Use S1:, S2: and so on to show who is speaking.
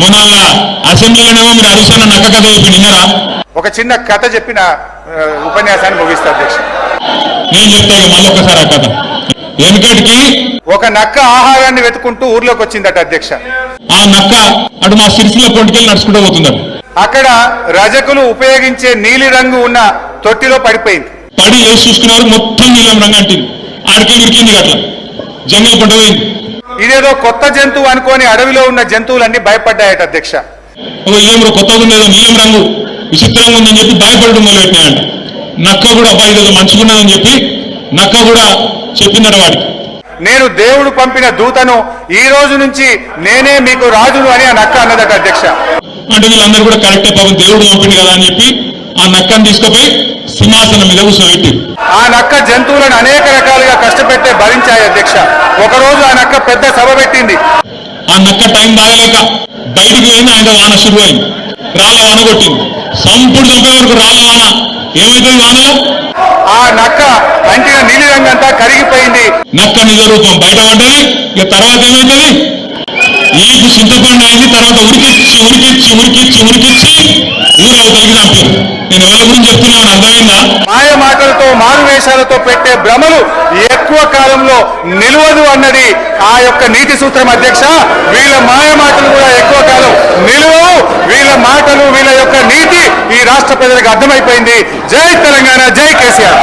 S1: మొన్న అసెంబ్లీలోనేమో మీరు హరీశ్వరన్ నక్క కథ చెప్పి నిన్నరా
S2: ఒక చిన్న కథ చెప్పిన ఉపన్యాసాన్ని ముగిస్తా అధ్యక్ష.
S1: నేను చెప్తా ఇక మళ్ళీ ఒకసారి ఆ కథ. వెనకటికి
S2: ఒక నక్క ఆహారాన్ని వెతుకుంటూ ఊర్లోకి వచ్చిందట అధ్యక్ష.
S1: ఆ నక్క అటు మా సిరిసిల్ల పొంటికెళ్ళి నడుచుకుంటూ పోతుందట.
S2: అక్కడ రజకులు ఉపయోగించే నీలి రంగు ఉన్న తొట్టిలో పడిపోయింది.
S1: పడి లేచి చూసుకున్నారు మొత్తం నీలం రంగు అంటింది. ఆడికి ఇరికింది అట్లా. జంగల్ పంట పోయింది.
S2: ఇదేదో కొత్త జంతువు అనుకొని అడవిలో ఉన్న జంతువులన్నీ భయపడ్డాయట అధ్యక్ష.
S1: ఏమో కొత్తగా ఉన్నదో నీలం రంగు విచిత్రంగా ఉందని చెప్పి భయపడడం మొదలెట్టినాయంట నక్క కూడా ఇదేదో మంచుకున్నదని చెప్పి నక్క కూడా చెప్పిందట వాడికి
S2: నేను దేవుడు పంపిన దూతను ఈ రోజు నుంచి నేనే మీకు రాజును అని ఆ నక్క అన్నదట అధ్యక్ష.
S1: అంటే వీళ్ళందరూ కూడా కరెక్టే పాపం దేవుడు పంపింది కదా అని చెప్పి ఆ నక్కని తీసుకుపోయి సింహాసనం మీద కూర్చోబెట్టి
S2: ఆ నక్క జంతువులను అనేక రకాలుగా కష్టపెట్టే భరించాయి అధ్యక్ష. ఒకరోజు ఆ నక్క పెద్ద సభ పెట్టింది.
S1: ఆ నక్క టైం బాగలేక బయటికి పోయింది ఆయన వాన అయింది. రాళ్ళ వాన కొట్టింది. సంపుడు చంపే వరకు రాళ్ళ వాన. ఏమైతుంది వాన?
S2: ఆ నక్క అంటిన నీలి రంగు అంతా కరిగిపోయింది.
S1: నక్క నిజ రూపం బయట పడ్డది ఇక తర్వాత ఏమైతుంది ఈపు చింతపండు అయింది? తర్వాత ఉరికిచ్చి ఉరికిచ్చి ఉరికిచ్చి ఉరికిచ్చి ఊరవతలికి చంపారు నేను ఎవరి గురించి చెప్తున్నాను అర్థమైందా
S2: మాయ మాటలతో మారు ఆదేశాలతో పెట్టే భ్రమలు ఎక్కువ కాలంలో నిలవదు అన్నది ఆ యొక్క నీతి సూత్రం అధ్యక్ష. వీళ్ళ మాయ మాటలు కూడా ఎక్కువ కాలం నిలువవు. వీళ్ళ మాటలు వీళ్ళ యొక్క నీతి ఈ రాష్ట్ర ప్రజలకు అర్థమైపోయింది. జై తెలంగాణ జై కేసీఆర్.